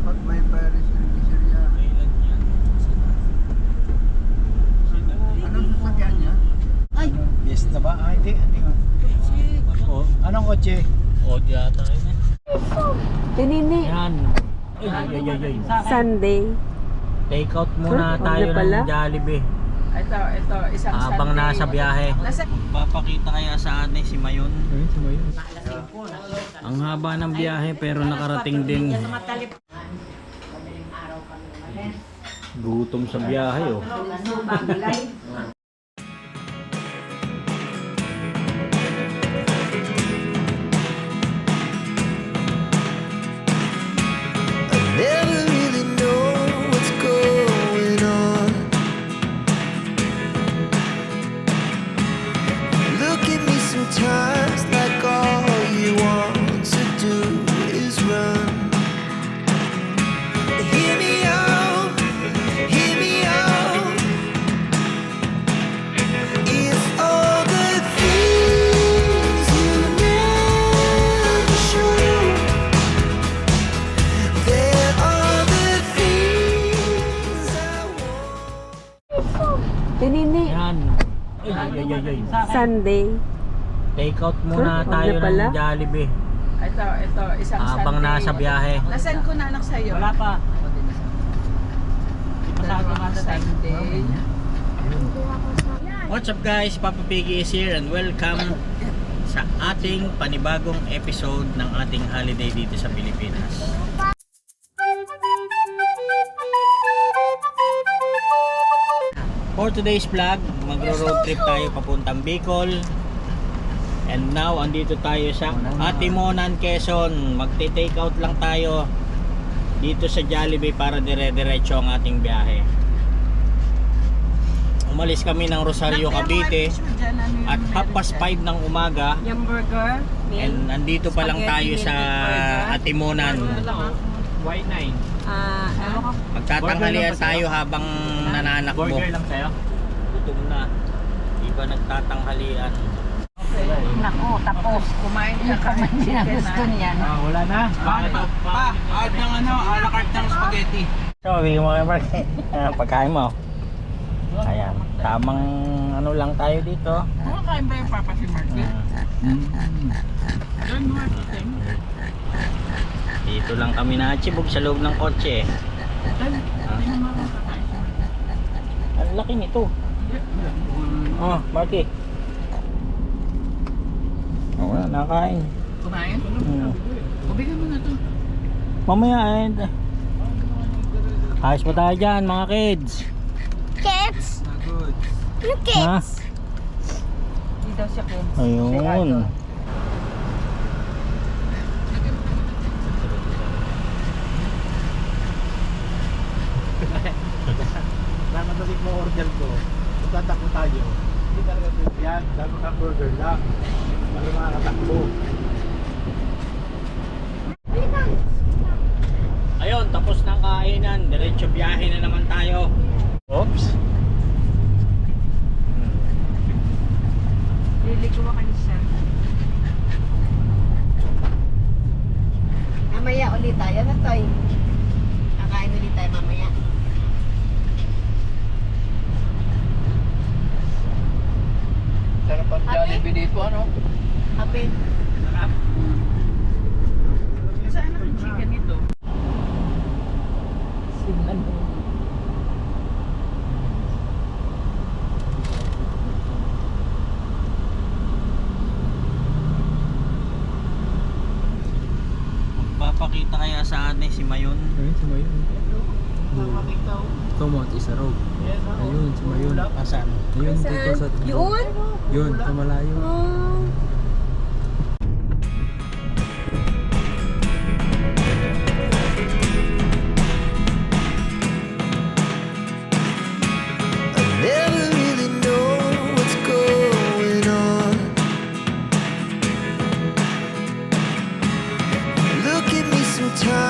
dapat may virus register niya. Kailan yan? Anong sasakyan niya? Ay, Fiesta ba? Ah, hindi. Oh, anong kotse? O, di ata yun eh. Tinini. Yan. Ay, ay, ay, ay. Sunday. Take out muna tayo Ano ng Jollibee. Ito, ito, isang Habang Sunday. nasa biyahe. Nasa, Papakita kaya sa atin si Mayon. Ayun, si Mayon. Ang haba ng biyahe pero nakarating din. Gutom sa biyahe oh. Tinini. Yan. Ay, ay, ay, ay, ay. Sunday. Take out muna Huh? tayo pala? ng Jollibee. ito, ito, isang Habang Sunday. nasa biyahe. Nasaan ko na anak sa'yo? Wala pa. Dalawang Sunday. What's up guys? Papa Piggy is here and welcome sa ating panibagong episode ng ating holiday dito sa Pilipinas. For today's vlog, magro-road trip tayo papuntang Bicol. And now, andito tayo sa Atimonan, Quezon. Magte-take out lang tayo dito sa Jollibee para dire-diretso ang ating biyahe. Umalis kami ng Rosario, Cavite at half past 5 ng umaga Yung burger. and nandito pa lang tayo sa Atimonan. Y9. Ah, ewan ko. Magtatanghalian tayo habang nananakbo. lang sa'yo? Gutom na. Iba nagtatanghalian. Naku, tapos. Kumain ka kami chicken na. niyan. Ah, wala na. Pa, pa, add ng ano, a la carte ng spaghetti. So, bigyan mo kay Mark. Ah, Pagkain mo. Ayan. Tamang ano lang tayo dito. Kumakain ba yung papa si Marky? Doon mo. Dito lang kami na-achieve sa loob ng kotse. Ah. Ang laki nito. Oh, Marky. Oh, wala, nakain. Kumain? Hmm. Kubigyan mo na to. Mamaya eh. Ayos pa tayo dyan mga kids. Kids? Good. You Ha? Hindi daw siya kids. Ayun. Namadali mo order ko. Tayo. Hindi talaga pwede yan. Dami ka burger lang. Para makakatakbo. Ayun, tapos ng kainan. Diretso biyahe na naman tayo. Oops. Liligo ka ni siya. Mamaya ulit tayo na toy. Kakain ulit tayo mamaya. Sarap ang Jollibee dito, ano? Kapit. Saan ang chicken ito? Magpapakita kaya sa atin si Mayon. Ayun, si Mayon. Ito mo, isa raw. Ayun, si Mayon. Asan? Ayun, dito sa... Yun? Yun, sa malayo. Oh. time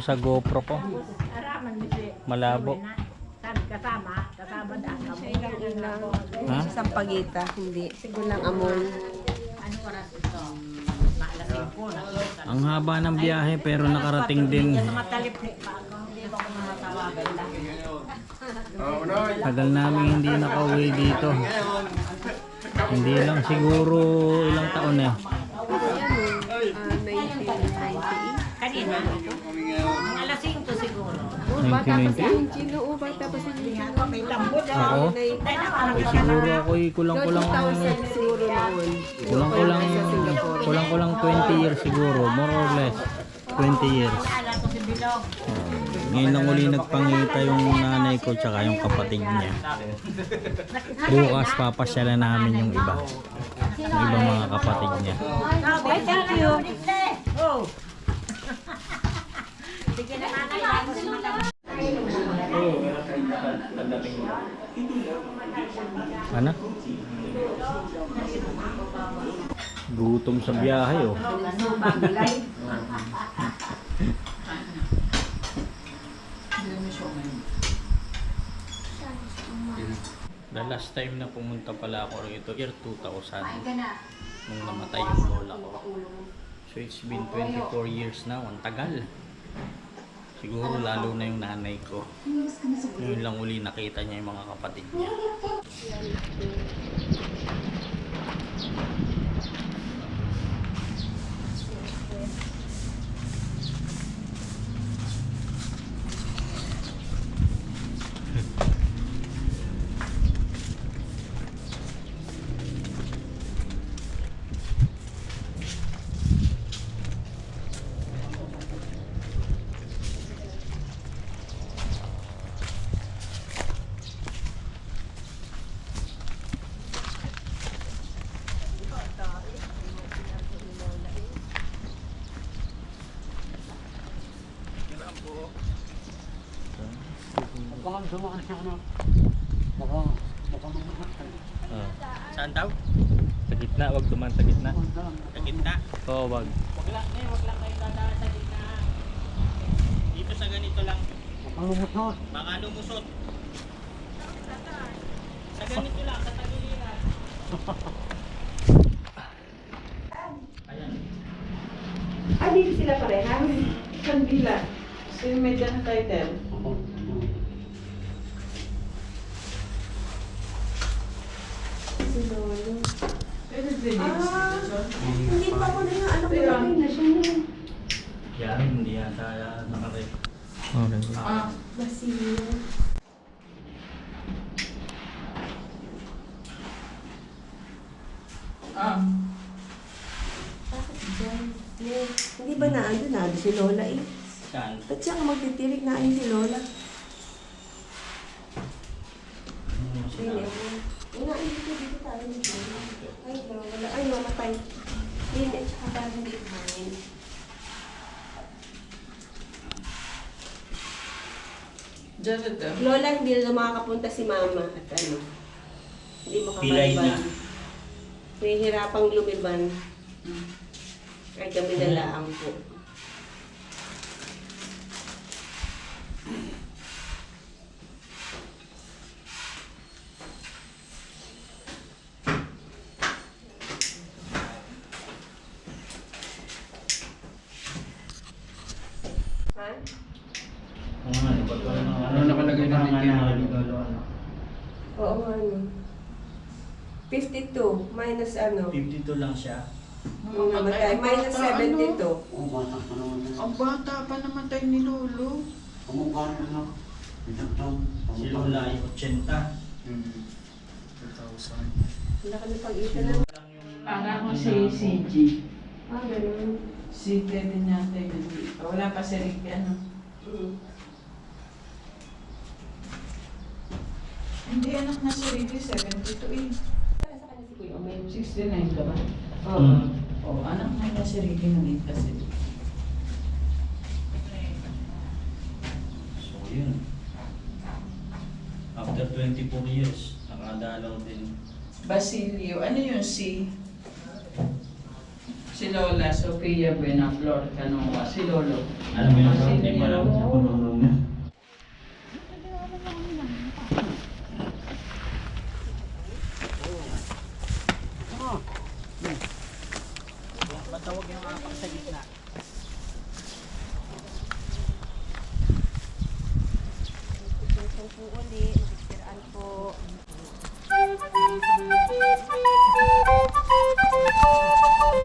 Sa GoPro ko. Malabo. Ha? Sa pagita, hindi. Siguro lang amon. Ang haba ng biyahe pero nakarating din. Tagal namin hindi nakauwi dito. Hindi lang siguro ilang taon eh. Kanina. Ang alas 5 siguro. 1990? Chino, oh, bata pa si Chino. May tambod Ako? Ay, siguro ako kulang-kulang siguro noon. kulang-kulang kulang-kulang 20 years siguro, more or less 20 years. Ala ko si Bilog. Ngayon lang uli nagpangita yung nanay ko tsaka yung kapatid niya. Bukas papasyalan namin yung iba. Yung ibang mga kapatid niya. Thank you. Oh. Sige na nanay. Ako si Madam. Ano? Gutom sa biyahe oh. The last time na pumunta pala ako rito, year 2000. Nung namatay yung lola ko. So it's been 24 years now, ang tagal. Siguro lalo na yung nanay ko. Ngayon lang uli nakita niya yung mga kapatid niya. Oh. Saan daw? Sa gitna, wag duman sa gitna. Sa gitna? Oo, wag. Wag lang, eh, wag lang kayo dadaan sa gitna. Dito sa ganito lang. Baka lumusot. Baka lumusot. Sa ganito lang, sa tagiliran. Ayan. Ah, dito sila pareha. Kandila. Sino may dyan title? Si Lolo. Ah, hindi pa ako na yung ano ko na siya na. Yan, hindi yata nakarek. Oh, Ah, Basilio. ah. Bakit dyan? Eh, Hindi ba na ando na si Lola eh? Saan? Ba't siya ang magtitirik na si Lola? Ano Hindi sila? ako. Una, ay dito, dito tayo. dito. Ay, wala. Ay, mamatay. Hindi, tsaka parang hindi kumain. Dyan ito. Lola, hindi na makakapunta si Mama at ano. Hindi Pilay na. makakaliban. May hirapang lumiban. Ay kami na laang po. Ha? Ano nga, ba't wala nang Ano nakalagay na Mga dito? nakalagay, ano? Oo nga ano. 52 minus ano? 52 lang siya. Yung namatay. Minus 72. Ang bata pa namatay ni Lolo. Si Lola ay 80. Wala ka na pag-ita na. Para ko si CG. Ah, ganun. Si Kevin dito. Wala pa si Rick, ano. Mm. Hindi anak na si Ricky, 72 eh. 69 ka ba? Oo. Mm. Oo, anak na niya si Ricky nung kasi. So yun. After 24 years, nakadalaw din. Basilio, ano yun si? Si Lola Sofia Buenaflor Canoa. Si Lolo. Alam mo yung hindi mo alam sa panunod